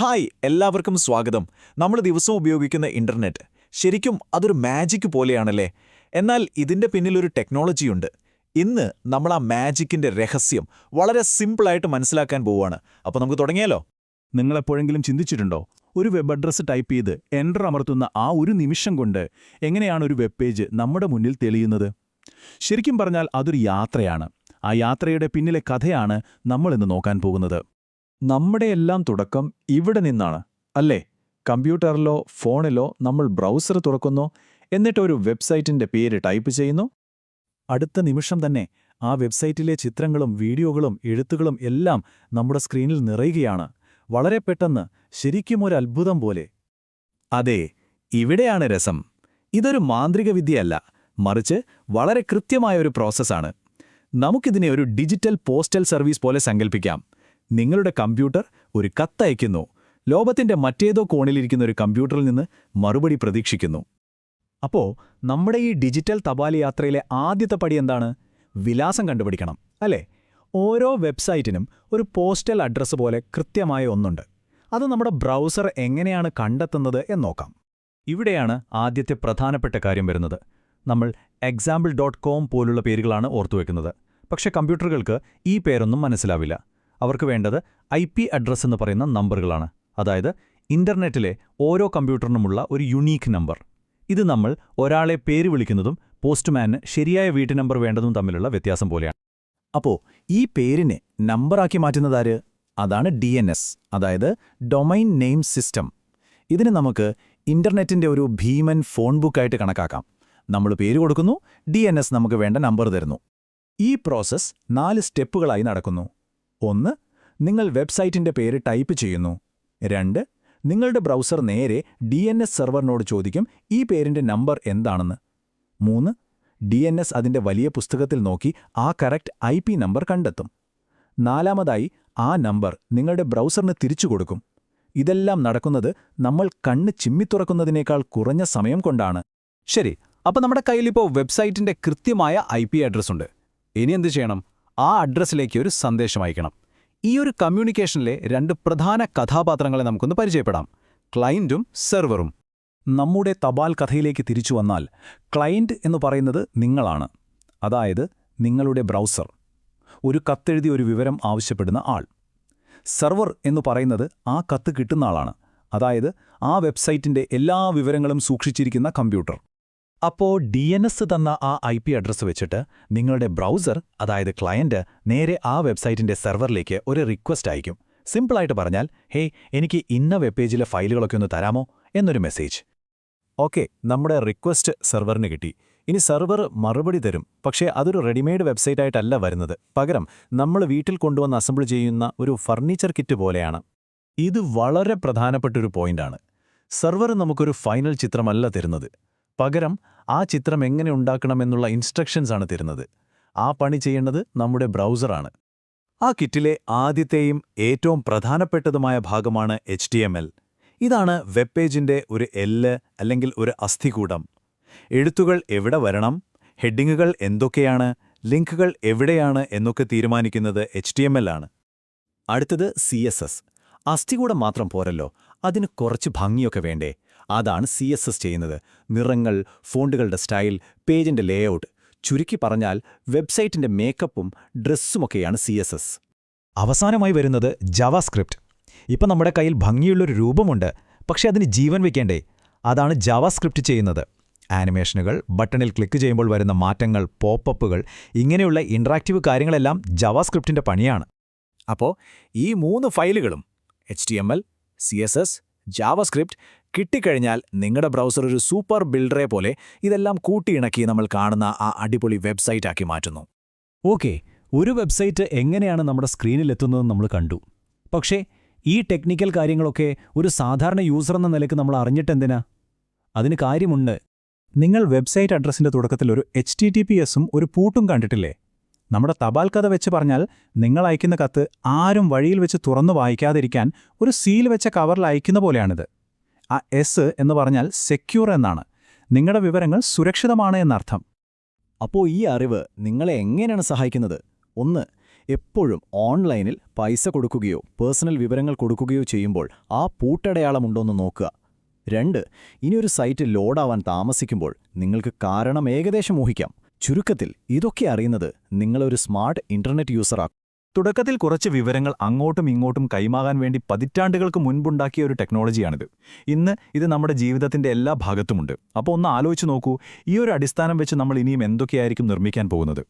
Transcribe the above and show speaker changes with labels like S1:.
S1: Hi എല്ലാവർക്കും സ്വാഗതം. നമ്മൾ ദിവസവും ഉപയോഗിക്കുന്ന ഇന്റർനെറ്റ് ശരിക്കും അതൊരു മാജിക് പോലെയാണല്ലേ? എന്നാൽ ഇതിന്റെ പിന്നിലൊരു ടെക്നോളജിയുണ്ട് ഇന്ന് നമ്മൾ ആ മാജിക്കിന്റെ രഹസ്യം വളരെ സിമ്പിളായിട്ട് മനസ്സിലാക്കാൻ പോവുകയാണ്. അപ്പോൾ നമുക്ക് തുടങ്ങിയാലോ?
S2: നിങ്ങളെപ്പോഴെങ്കിലും ചിന്തിച്ചിട്ടുണ്ടോ? ഒരു വെബ് അഡ്രസ്സ് ടൈപ്പ് ചെയ്ത് എന്റർ അമർത്തുന്ന ആ ഒരു നിമിഷം കൊണ്ട് എങ്ങനെയാണ് ഒരു വെബ് പേജ് നമ്മുടെ മുന്നിൽ തെളിയുന്നത്? ശരിക്കും പറഞ്ഞാൽ അതൊരു യാത്രയാണ്. ആ യാത്രയുടെ പിന്നിലെ കഥയാണ് നമ്മളിന്ന് നോക്കാൻ പോകുന്നത്.
S3: നമ്മുടെ എല്ലാം തുടക്കം ഇവിടെ നിന്നാണ് അല്ലേ? കമ്പ്യൂട്ടറിലോ ഫോണിലോ നമ്മൾ ബ്രൗസർ തുറക്കുന്നു എന്നിട്ട് ഒരു വെബ്സൈറ്റിന്റെ പേര് ടൈപ്പ് ചെയ്യുന്നു. അടുത്ത നിമിഷം തന്നെ ആ വെബ്സൈറ്റിലെ ചിത്രങ്ങളും വീഡിയോകളും എഴുത്തുകളും എല്ലാം നമ്മുടെ സ്ക്രീനിൽ നിറയുകയാണ്. വളരെ പെട്ടെന്ന് ശരിക്കും ഒരു അത്ഭുതം പോലെ. അതെ ഇവിടെയാണ് രസം. ഇതൊരു മാന്ത്രിക വിദ്യയല്ല മറിച്ച് വളരെ കൃത്യമായ ഒരു പ്രോസസ്സാണ്. നമുക്കിതിനെ ഒരു ഡിജിറ്റൽ പോസ്റ്റൽ സർവീസ് പോലെ സങ്കല്പിക്കാം നിങ്ങളുടെ കമ്പ്യൂട്ടർ ഒരു കത്തയക്കുന്നു. ലോകത്തിന്റെ മറ്റേതോ കോണിലിരിക്കുന്ന ഒരു കമ്പ്യൂട്ടറിൽ നിന്ന് മറുപടി പ്രതീക്ഷിക്കുന്നു. അപ്പോൾ നമ്മുടെ ഈ ഡിജിറ്റൽ തപാൽ യാത്രയിലെ ആദ്യത്തെ പടി എന്താണ്? വിലാസം കണ്ടുപിടിക്കണം അല്ലേ? ഓരോ വെബ്സൈറ്റിനും ഒരു പോസ്റ്റൽ അഡ്രസ്സ് പോലെ കൃത്യമായ ഒന്നുണ്ട്. അത് നമ്മുടെ ബ്രൗസർ എങ്ങനെയാണ് കണ്ടെത്തുന്നത് എന്ന് നോക്കാം. ഇവിടെയാണ് ആദ്യത്തെ പ്രധാനപ്പെട്ട കാര്യം വരുന്നത്. നമ്മൾ എക്സാമ്പിൾ ഡോട്ട് കോം പോലുള്ള പേരുകളാണ് ഓർത്തുവെക്കുന്നത്. പക്ഷേ കമ്പ്യൂട്ടറുകൾക്ക് ഈ പേരൊന്നും മനസ്സിലാവില്ല. അവർക്ക് വേണ്ടത് ഐ പി അഡ്രസ് എന്ന് പറയുന്ന നമ്പറുകളാണ്. അതായത് ഇന്റർനെറ്റിലെ ഓരോ കമ്പ്യൂട്ടറിനുമുള്ള ഒരു യുണീക്ക് നമ്പർ. ഇത് നമ്മൾ ഒരാളെ പേര് വിളിക്കുന്നതും പോസ്റ്റ്മാന് ശരിയായ വീട്ടു നമ്പർ വേണ്ടതും തമ്മിലുള്ള വ്യത്യാസം പോലെയാണ്. അപ്പോ ഈ പേരിനെ നമ്പറാക്കി മാറ്റുന്നതാര് അതാണ് ഡി അതായത് ഡൊമൈൻ നെയിം സിസ്റ്റം. ഇതിന് നമുക്ക് ഇന്റർനെറ്റിന്റെ ഒരു ഭീമൻ ഫോൺ ബുക്കായിട്ട് കണക്കാക്കാം. നമ്മൾ പേര് കൊടുക്കുന്നു ഡി നമുക്ക് വേണ്ട നമ്പർ തരുന്നു. ഈ പ്രോസസ് നാല് സ്റ്റെപ്പുകളായി നടക്കുന്നു. ഒന്ന് നിങ്ങൾ വെബ്സൈറ്റിന്റെ പേര് ടൈപ്പ് ചെയ്യുന്നു. രണ്ട് നിങ്ങളുടെ ബ്രൗസർ നേരെ ഡി എൻ എസ് സെർവറിനോട് ചോദിക്കും ഈ പേരിന്റെ നമ്പർ എന്താണെന്ന്? മൂന്ന് ഡി എൻ എസ് അതിന്റെ വലിയ പുസ്തകത്തിൽ നോക്കി ആ കറക്റ്റ് ഐ പി നമ്പർ കണ്ടെത്തും. നാലാമതായി ആ നമ്പർ നിങ്ങളുടെ ബ്രൗസറിന് തിരിച്ചു കൊടുക്കും. ഇതെല്ലാം നടക്കുന്നത് നമ്മൾ കണ്ണ് ചിമ്മിത്തുറക്കുന്നതിനേക്കാൾ കുറഞ്ഞ സമയം കൊണ്ടാണ്.
S2: ശരി അപ്പോൾ നമ്മുടെ കയ്യിലിപ്പോൾ വെബ്സൈറ്റിന്റെ കൃത്യമായ ഐ പി അഡ്രസ്സുണ്ട്. ഇനി എന്ത് ചെയ്യണം? ആ അഡ്രസ്സിലേക്ക് ഒരു സന്ദേശം അയക്കണം. ഈ ഒരു കമ്മ്യൂണിക്കേഷനിലെ രണ്ട് പ്രധാന കഥാപാത്രങ്ങളെ നമുക്കൊന്ന് പരിചയപ്പെടാം. ക്ലയന്റും സെർവറും.
S3: നമ്മുടെ തപാൽ കഥയിലേക്ക് തിരിച്ചു വന്നാൽ ക്ലയന്റ് എന്ന് പറയുന്നത് നിങ്ങളാണ്. അതായത് നിങ്ങളുടെ ബ്രൗസർ. ഒരു കത്തെഴുതി ഒരു വിവരം ആവശ്യപ്പെടുന്ന ആൾ. സെർവർ എന്ന് പറയുന്നത് ആ കത്ത് കിട്ടുന്ന ആളാണ്. അതായത് ആ വെബ്സൈറ്റിന്റെ എല്ലാ വിവരങ്ങളും സൂക്ഷിച്ചിരിക്കുന്ന കമ്പ്യൂട്ടർ. അപ്പോ ഡി എൻ എസ് തന്ന ആ ഐ പി അഡ്രസ്സ് വെച്ചിട്ട് നിങ്ങളുടെ ബ്രൗസർ അതായത് ക്ലയന്റ് നേരെ ആ വെബ്സൈറ്റിന്റെ സെർവറിലേക്ക് ഒരു റിക്വസ്റ്റ് അയക്കും സിമ്പിളായിട്ട് പറഞ്ഞാൽ ഹേ എനിക്ക് ഇന്ന വെബ് പേജിലെ ഫയലുകളൊക്കെ ഒന്ന് തരാമോ? എന്നൊരു മെസ്സേജ് ഓക്കെ നമ്മുടെ റിക്വസ്റ്റ് സെർവറിന് കിട്ടി. ഇനി സെർവർ മറുപടി തരും. പക്ഷേ അതൊരു റെഡിമെയ്ഡ് വെബ്സൈറ്റായിട്ടല്ല വരുന്നത്. പകരം നമ്മൾ വീട്ടിൽ കൊണ്ടുവന്ന് അസംബിൾ ചെയ്യുന്ന ഒരു ഫർണിച്ചർ കിറ്റ് പോലെയാണ്. ഇത് വളരെ പ്രധാനപ്പെട്ടൊരു പോയിന്റാണ് സെർവർ നമുക്കൊരു ഫൈനൽ ചിത്രമല്ല തരുന്നത്. പകരം ആ ചിത്രം എങ്ങനെ ഉണ്ടാക്കണമെന്നുള്ള ഇൻസ്ട്രക്ഷൻസ് ആണ് തരുന്നത്. ആ പണി ചെയ്യേണ്ടത് നമ്മുടെ ബ്രൗസറാണ് ആ കിറ്റിലെ ആദ്യത്തെയും ഏറ്റവും പ്രധാനപ്പെട്ടതുമായ ഭാഗമാണ് എച്ച് ഇതാണ് വെബ് പേജിന്റെ ഒരു എല്ല് അല്ലെങ്കിൽ ഒരു അസ്ഥികൂടം. എഴുത്തുകൾ എവിടെ വരണം ഹെഡിങ്ങുകൾ എന്തൊക്കെയാണ് ലിങ്കുകൾ എവിടെയാണ് എന്നൊക്കെ തീരുമാനിക്കുന്നത് എച്ച് ആണ്. അടുത്തത് സി അസ്ഥികൂടം മാത്രം പോരല്ലോ അതിന് കുറച്ച് ഭംഗിയൊക്കെ വേണ്ടേ? അതാണ് സി ചെയ്യുന്നത്. നിറങ്ങൾ ഫോണ്ടുകളുടെ സ്റ്റൈൽ പേജിന്റെ ലേഔട്ട് ചുരുക്കി പറഞ്ഞാൽ വെബ്സൈറ്റിന്റെ മേക്കപ്പും ഡ്രസ്സുമൊക്കെയാണ് സി എസ് എസ് അവസാനമായി വരുന്നത് ജാവാസ്ക്രിപ്റ്റ് ഇപ്പം നമ്മുടെ കയ്യിൽ ഭംഗിയുള്ളൊരു രൂപമുണ്ട്. പക്ഷേ അതിന് ജീവൻ വയ്ക്കേണ്ടേ അതാണ് ജാവാസ്ക്രിപ്റ്റ് ചെയ്യുന്നത്. ആനിമേഷനുകൾ ബട്ടണിൽ ക്ലിക്ക് ചെയ്യുമ്പോൾ വരുന്ന മാറ്റങ്ങൾ പോപ്പപ്പുകൾ ഇങ്ങനെയുള്ള ഇൻട്രാക്റ്റീവ് കാര്യങ്ങളെല്ലാം ജാവാസ്ക്രിപ്റ്റിന്റെ പണിയാണ്. അപ്പോൾ ഈ മൂന്ന് ഫയലുകളും H T M L C S S JavaScript കിട്ടിക്കഴിഞ്ഞാൽ നിങ്ങളുടെ ബ്രൗസർ ഒരു സൂപ്പർ ബിൽഡറെ പോലെ ഇതെല്ലാം കൂട്ടിയിണക്കി നമ്മൾ കാണുന്ന ആ അടിപൊളി വെബ്സൈറ്റ് ആക്കി മാറ്റുന്നു. ഓക്കെ ഒരു വെബ്സൈറ്റ് എങ്ങനെയാണ് നമ്മുടെ സ്ക്രീനിൽ എത്തുന്നതെന്ന് നമ്മൾ കണ്ടു. പക്ഷേ ഈ ടെക്നിക്കൽ കാര്യങ്ങളൊക്കെ ഒരു സാധാരണ യൂസർ എന്ന നിലയ്ക്ക് നമ്മൾ അറിഞ്ഞിട്ടെന്തിനാ അതിന് കാര്യമുണ്ട്. നിങ്ങൾ വെബ്സൈറ്റ് അഡ്രസ്സിന്റെ തുടക്കത്തിൽ ഒരു എച്ച് ഒരു പൂട്ടും കണ്ടിട്ടില്ലേ? നമ്മുടെ തപാൽ കഥ വെച്ച് പറഞ്ഞാൽ നിങ്ങൾ അയക്കുന്ന കത്ത് ആരും വഴിയിൽ വെച്ച് തുറന്നു വായിക്കാതിരിക്കാൻ ഒരു സീൽ വെച്ച കവറിൽ അയക്കുന്ന പോലെയാണിത്. ആ എസ് എന്ന് പറഞ്ഞാൽ സെക്യൂർ എന്നാണ്. നിങ്ങളുടെ വിവരങ്ങൾ സുരക്ഷിതമാണ് എന്നർത്ഥം. അപ്പോൾ ഈ അറിവ് നിങ്ങളെ എങ്ങനെയാണ് സഹായിക്കുന്നത്? ഒന്ന് എപ്പോഴും ഓൺലൈനിൽ പൈസ കൊടുക്കുകയോ പേഴ്സണൽ വിവരങ്ങൾ കൊടുക്കുകയോ ചെയ്യുമ്പോൾ ആ പൂട്ടടയാളമുണ്ടോയെന്ന് നോക്കുക. രണ്ട് ഇനിയൊരു സൈറ്റ് ലോഡാവാൻ താമസിക്കുമ്പോൾ നിങ്ങൾക്ക് കാരണം ഏകദേശം ഊഹിക്കാം. ചുരുക്കത്തിൽ ഇതൊക്കെ അറിയുന്നത് നിങ്ങളൊരു സ്മാർട്ട് ഇന്റർനെറ്റ് യൂസറാക്കും
S2: തുടക്കത്തിൽ കുറച്ച് വിവരങ്ങൾ അങ്ങോട്ടും ഇങ്ങോട്ടും കൈമാകാൻ വേണ്ടി പതിറ്റാണ്ടുകൾക്ക് മുൻപുണ്ടാക്കിയ ഒരു ടെക്നോളജിയാണിത്. ഇന്ന് ഇത് നമ്മുടെ ജീവിതത്തിന്റെ എല്ലാ ഭാഗത്തുമുണ്ട്. അപ്പോൾ ഒന്ന് ആലോചിച്ച് നോക്കൂ ഈ ഒരു അടിസ്ഥാനം വെച്ച് നമ്മൾ ഇനിയും എന്തൊക്കെയായിരിക്കും നിർമ്മിക്കാൻ പോകുന്നത്?